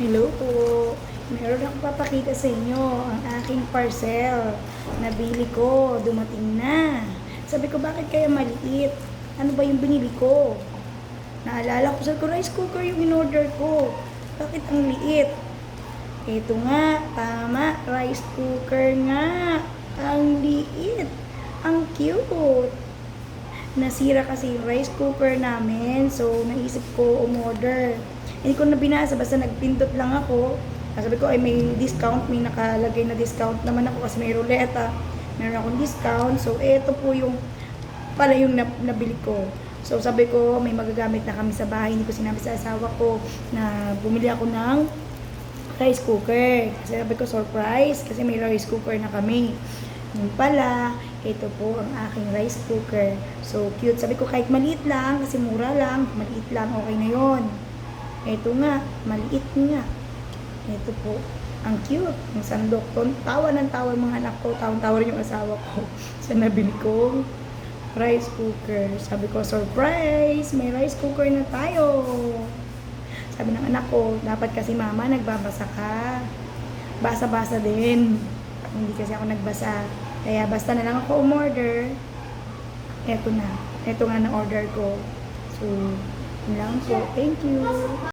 Hello po. Meron akong papakita sa inyo ang aking parcel. Nabili ko. Dumating na. Sabi ko, bakit kaya maliit? Ano ba yung binili ko? Naalala ko sa ko, rice cooker yung in-order ko. Bakit ang liit? Ito nga, tama. Rice cooker nga. Ang liit. Ang cute. Nasira kasi yung rice cooker namin. So, naisip ko umorder. Hindi ko na binasa. Basta nagpindot lang ako. Sabi ko, ay may discount. May nakalagay na discount naman ako kasi may ruleta. Meron akong discount. So, eto po yung pala yung nab- nabili ko. So, sabi ko, may magagamit na kami sa bahay. Hindi ko sinabi sa asawa ko na bumili ako ng rice cooker. Kasi sabi ko, surprise. Kasi may rice cooker na kami. Yung pala, ito po ang aking rice cooker. So, cute. Sabi ko, kahit maliit lang, kasi mura lang, maliit lang, okay na yon. Ito nga, maliit nga. Ito po, ang cute. Ang sandok. Tawa ng tawa mga anak ko. Tawang-tawa rin yung asawa ko. Sa nabili ko rice cooker. Sabi ko, surprise! May rice cooker na tayo. Sabi ng anak ko, dapat kasi mama, nagbabasa ka. Basa-basa din. Hindi kasi ako nagbasa. Kaya basta na lang ako umorder. Eto na. Eto nga na order ko. So, yun lang po. Thank you.